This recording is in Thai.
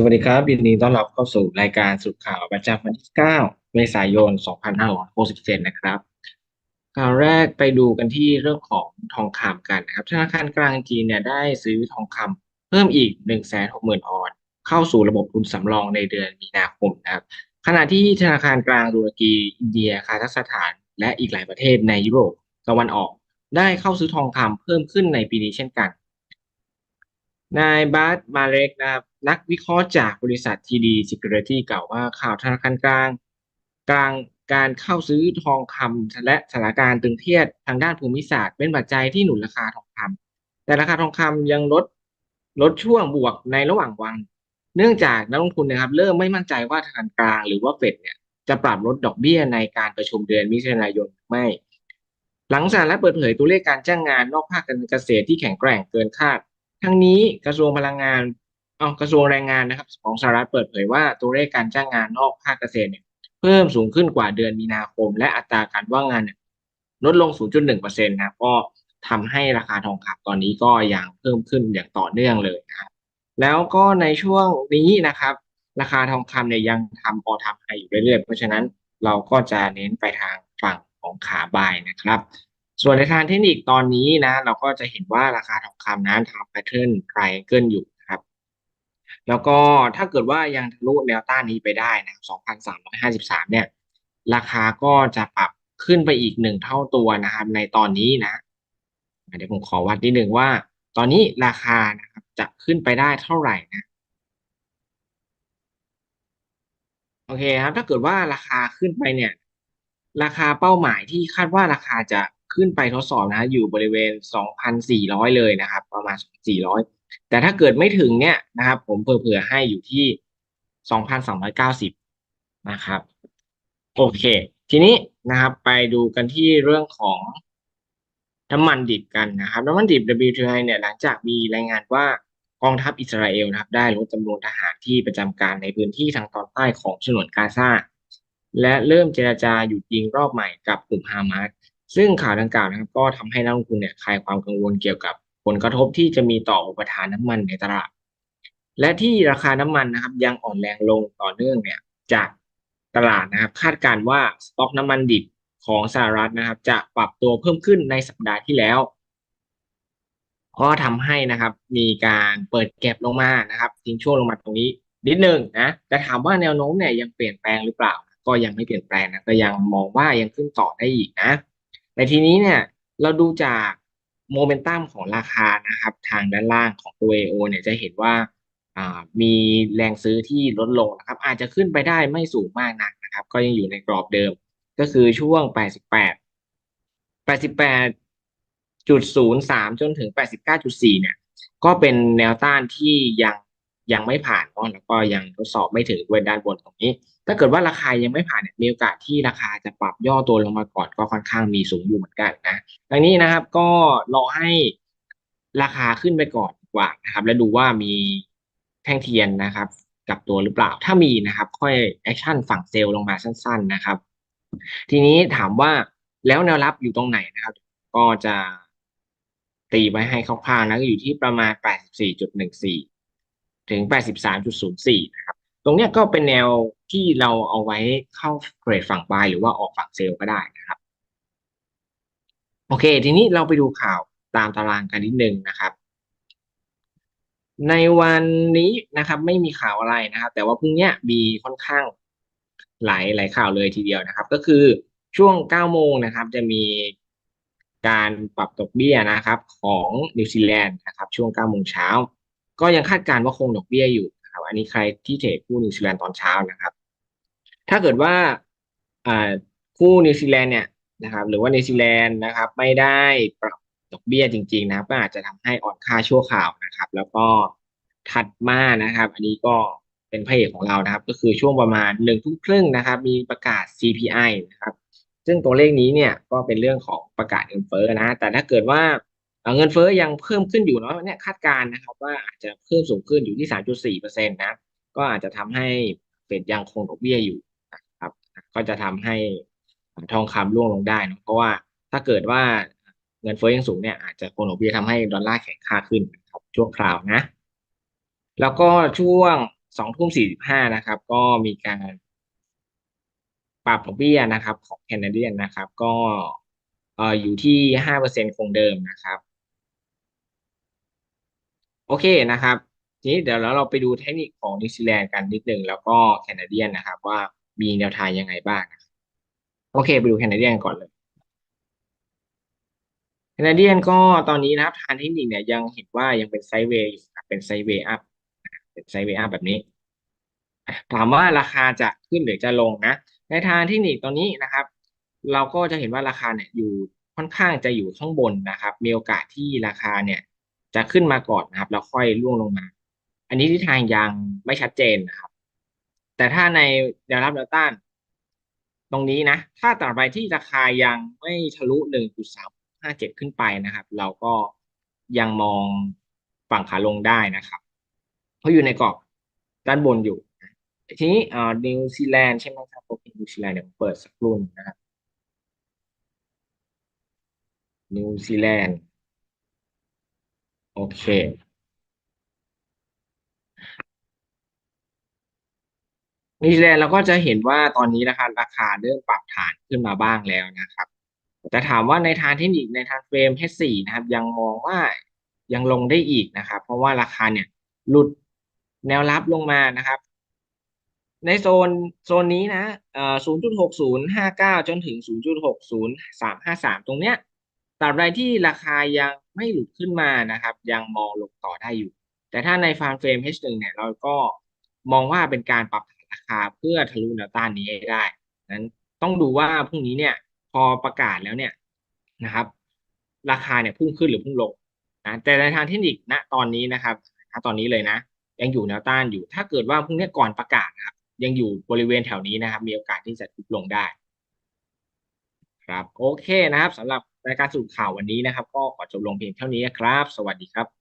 สวัสดีครับ ยินดีต้อนรับเข้าสู่รายการสรุปข่าวประจำวันที่ 9 เมษายน 2567 นะครับ ข่าวแรกไปดูกันที่เรื่องของทองคำกันนะครับ ธนาคารกลางจีนเนี่ยได้ซื้อทองคำเพิ่มอีก 160,000 ออน เข้าสู่ระบบทุนสำรองในเดือนมีนาคมนะครับ ขณะที่ธนาคารกลางตุรกี อินเดีย คาซัคสถาน และอีกหลายประเทศในยุโรปตะวันออก ได้เข้าซื้อทองคำเพิ่มขึ้นในปีนี้เช่นกันนายบาสมาเล็กนะครับ นักวิเคราะห์จากบริษัท TD Security กล่าวว่าข่าวธนาคารกลาง กลางการเข้าซื้อทองคำและสถานการณ์ตึงเครียดทางด้านภูมิศาสตร์ เป็นปัจจัยที่หนุนราคาทองคำแต่ราคาทองคำยังลดลดช่วงบวกในระหว่างวัน เนื่องจากนักลงทุนนะครับ เริ่มไม่มั่นใจว่าธนาคารกลางหรือว่าเฟดเนี่ยจะปรับลดดอกเบี้ยในการประชุมเดือนมิถุนายนไม่ หลังจากและเปิดเผยตัวเลขการจ้างงานนอกภาคการเกษตรที่แข็งแกร่งเกินคาด ทั้งนี้กระทรวงพลังงาน เอากระทรวงแรงงานนะครับของสหรัฐเปิดเผยว่าตัวเลขการจ้างงานนอกภาคเกษตรเนี่ยเพิ่มสูงขึ้นกว่าเดือนมีนาคม และอัตราการว่างงานเนี่ยลดลง 0.1%นะก็ทำให้ราคาทองคำตอนนี้ก็ยังเพิ่มขึ้นอย่างต่อเนื่องเลยนะครับแล้วก็ในช่วงนี้นะครับ ราคาทองคำเนี่ยยังทำออทำไฮอยู่เรื่อยๆ เพราะฉะนั้นเราก็จะเน้นไปทางฝั่งของขาบายนะครับ ส่วนในทางเทคนิคตอนนี้นะ เราก็จะเห็นว่าราคาทองคำนั้นทำแพทเทิร์นไทรเกิลอยู่ แล้วก็ถ้าเกิดว่ายังทะลุแนวต้านนี้ไปได้นะ2,353 เนี่ย ราคาก็จะปรับขึ้นไปอีกหนึ่งเท่าตัวนะครับ ในตอนนี้นะเดี๋ยวผมขอวัดนิดหนึ่งว่า ตอนนี้ราคานะครับจะขึ้นไปได้เท่าไหร่นะโอเคครับ ถ้าเกิดว่าราคาขึ้นไปเนี่ย ราคาเป้าหมายที่คาดว่าราคาจะขึ้นไปทดสอบนะ อยู่บริเวณ 2,400 เลยนะครับ ประมาณ2,400 แต่ถ้าเกิดไม่ถึงเนี่ยนะครับ ผมเผื่อให้อยู่ที่2,290นะครับ โอเค ทีนี้นะครับไปดูกันที่เรื่องของน้ำมันดิบกันนะครับน้ำมันดิบ WTI เนี่ยหลังจากมีรายงานว่ากองทัพอิสราเอลนะครับได้ลดจำนวนทหารที่ประจำการในพื้นที่ทางตอนใต้ของฉนวนกาซาและเริ่มเจรจาหยุดยิงรอบใหม่กับกลุ่มฮามาสซึ่งข่าวดังกล่าวนะครับก็ทำให้นักลงทุนเนี่ยคลายความกังวลเกี่ยวกับ ลกระทบที่จะมีต่ออุปทานน้ำมันในตลาด และที่ราคาน้ำมันนะครับ ยังอ่อนแรงลงต่อเนื่องเนี่ยจากตลาดนะครับ คาดการว่าสต็อกน้ำมันดิบของสหรัฐนะครับ จะปรับตัวเพิ่มขึ้นในสัปดาห์ที่แล้วก็ทำให้นะครับ มีการเปิดเก็บลงมานะครับ ทิ้งช่วงลงมาตรงนี้นิดนึงนะแต่ถามว่าแนวโน้มเนี่ยยังเปลี่ยนแปลงหรือเปล่า ก็ยังไม่เปลี่ยนแปลงนะก็ยังมองว่ายังขึ้นต่อได้อีกนะแต่ทีนี้เนี่ยเราดูจาก โมเมนตัมของราคานะครับ ทางด้านล่างของตัว AO เนี่ยจะเห็นว่ามีแรงซื้อที่ลดลงนะครับ อาจจะขึ้นไปได้ไม่สูงมากนักนะครับ ก็ยังอยู่ในกรอบเดิม ก็คือช่วง 88 88จุดศูนย์สามจนถึงแปดสิบเนี่ย ก็เป็นแนวต้านที่ยังยังไม่ผ่านเนาะแล้วก็ยังทดสอบไม่ถึงบริเวณด้านบนตรงนี้ ถ้าเกิดว่าราคายังไม่ผ่านเนี่ยมีโอกาสที่ราคาจะปรับย่อตัวลงมาก่อนก็ค่อนข้างมีสูงอยู่เหมือนกันนะดังนี้นะครับก็รอให้ราคาขึ้นไปก่อนกว่านะครับ แล้วดูว่ามีแท่งเทียนนะครับกับตัวหรือเปล่าถ้ามีนะครับ ค่อยแอคชั่นฝั่งเซลล์ลงมาสั้น ๆนะครับ ทีนี้ถามว่าแล้วแนวรับอยู่ตรงไหนนะครับ ก็จะตีไว้ให้คร่าวๆนะก็อยู่ที่ประมาณ 84.14 ถึง 83.04 นะครับ รงเนี้ยก็เป็นแนวที่เราเอาไว้เข้าเทรดฝั่งบายหรือว่าออกฝั่งเซลล์ก็ได้นะครับ โอเค ทีนี้เราไปดูข่าวตามตารางกันนิดนึงนะครับ ในวันนี้นะครับไม่มีข่าวอะไรนะครับ แต่ว่าพรุ่งนี้มีค่อนข้างหลายหลายข่าวเลยทีเดียวนะครับ ก็คือช่วง9โมงนะครับ จะมีการปรับดอกเบี้ยนะครับ ของนิวซีแลนด์นะครับ ช่วง9โมงเช้า ก็ยังคาดการณ์ว่าคงดอกเบี้ยอยู่ นะครับ อันนี้ใครที่เทรดคู่นิวซีแลนด์ตอนเช้านะครับ ถ้าเกิดว่าคู่นิวซีแลนด์เนี่ยนะครับ หรือว่านิวซีแลนด์นะครับ ไม่ได้ปรับดอกเบี้ยจริง ๆ นะครับ ก็อาจจะทำให้อ่อนค่าชั่วข่าวนะครับ แล้วก็ถัดมานะครับ อันนี้ก็เป็นพระเอกของเรานะครับ ก็คือช่วงประมาณหนึ่งทุ่มครึ่งนะครับ มีประกาศ CPI นะครับ ซึ่งตัวเลขนี้เนี่ยก็เป็นเรื่องของประกาศเงินเฟ้อนะ แต่ถ้าเกิดว่า เงินเฟ้อยังเพิ่มขึ้นอยู่เนาะเนี่ยคาดการณ์นะครับว่าอาจจะเพิ่มสูงขึ้นอยู่ที่ 3.4เปอร์เซ็นตนะ ก็อาจจะทำให้เฟดยังคงดอกเบี้ยอยู่นะครับ ก็จะทำให้ทองคำร่วงลงได้นะเพราะว่าถ้าเกิดว่าเงินเฟ้อยังสูงเนี่ยอาจจะคงดอกเบี้ยทำให้ดอลลาร์แข็งค่าขึ้นครับช่วงคราวนะ แล้วก็ช่วงสองทุ่มสี่สิบห้านะครับ ก็มีการปรับดอกเบี้ยนะครับ ของแคนาเดียนนะครับ ก็เอ่ออยู่ที่ห้าเปอร์เซ็นคงเดิมนะครับ โอเคนะครับ ทีนี้เดี๋ยวเราไปดูเทคนิคของนิวซีแลนด์กันนิดหนึ่งแล้วก็แคนาเดียนนะครับ ว่ามีแนวทางยังไงบ้างนะโอเค ไปดูแคนาเดียนก่อนเลยแคนาเดียนก็ตอนนี้นะครับทางเทคนิคเนี่ยยังเห็นว่ายังเป็นไซด์เวย์อยู่เป็นไซด์เวย์อัพเป็นไซด์เวย์อัพแบบนี้ถามว่าราคาจะขึ้นหรือจะลงนะ ในทางเทคนิคตอนนี้นะครับ เราก็จะเห็นว่าราคาเนี่ยอยู่ค่อนข้างจะอยู่ข้างบนนะครับ มีโอกาสที่ราคาเนี่ย จะขึ้นมาก่อนนะครับ แล้วค่อยร่วงลงมา อันนี้ที่ทางยังไม่ชัดเจนนะครับ แต่ถ้าในแนวรับแนวต้าน ตรงนี้นะ ถ้าตราบใดที่ราคายังไม่ทะลุหนึ่งจุดสามห้าเจ็ดขึ้นไปนะครับ เราก็ยังมองฝั่งขาลงได้นะครับเพราะอยู่ในกรอบด้านบนอยู่ทีนี้อ่านิวซีแลนด์ใช่ไหมครับโอเคนิวซีแลนด์เดี๋ยวเปิดสักรุ่นนะครับนิวซีแลนด์ เค นิวซีแลนด์เราก็จะเห็นว่าตอนนี้ราคาราคาเริ่มปรับฐานขึ้นมาบ้างแล้วนะครับ แต่ถามว่าในทางเทคนิคในทางเฟรม H4 นะครับ ยังมองว่ายังลงได้อีกนะครับ เพราะว่าราคาเนี่ยหลุดแนวรับลงมานะครับ ในโซนโซนนี้นะเอ่อ0.6059 จนถึง 0.60353 ตรงเนี้ย ตราบใดที่ราคายังไม่หลุดขึ้นมานะครับ ยังมองลงต่อได้อยู่ แต่ถ้าในฟาร์มเฟรม H1 เนี่ยเราก็มองว่าเป็นการปรับราคาเพื่อทะลุแนวต้านนี้ให้ได้ นั้นต้องดูว่าพรุ่งนี้เนี่ยพอประกาศแล้วเนี่ยนะครับ ราคาเนี่ยพุ่งขึ้นหรือพุ่งลงนะแต่ในทางเทคนิคณตอนนี้นะครับณตอนนี้เลยนะ ยังอยู่แนวต้านอยู่ ถ้าเกิดว่าพรุ่งนี้ก่อนประกาศนะครับ ยังอยู่บริเวณแถวนี้นะครับ มีโอกาสที่จะทุบลงได้ ครับโอเคนะครับสำหรับ รายการสุขข่าววันนี้นะครับ ก็ขอจบลงเพียงเท่านี้ครับ สวัสดีครับ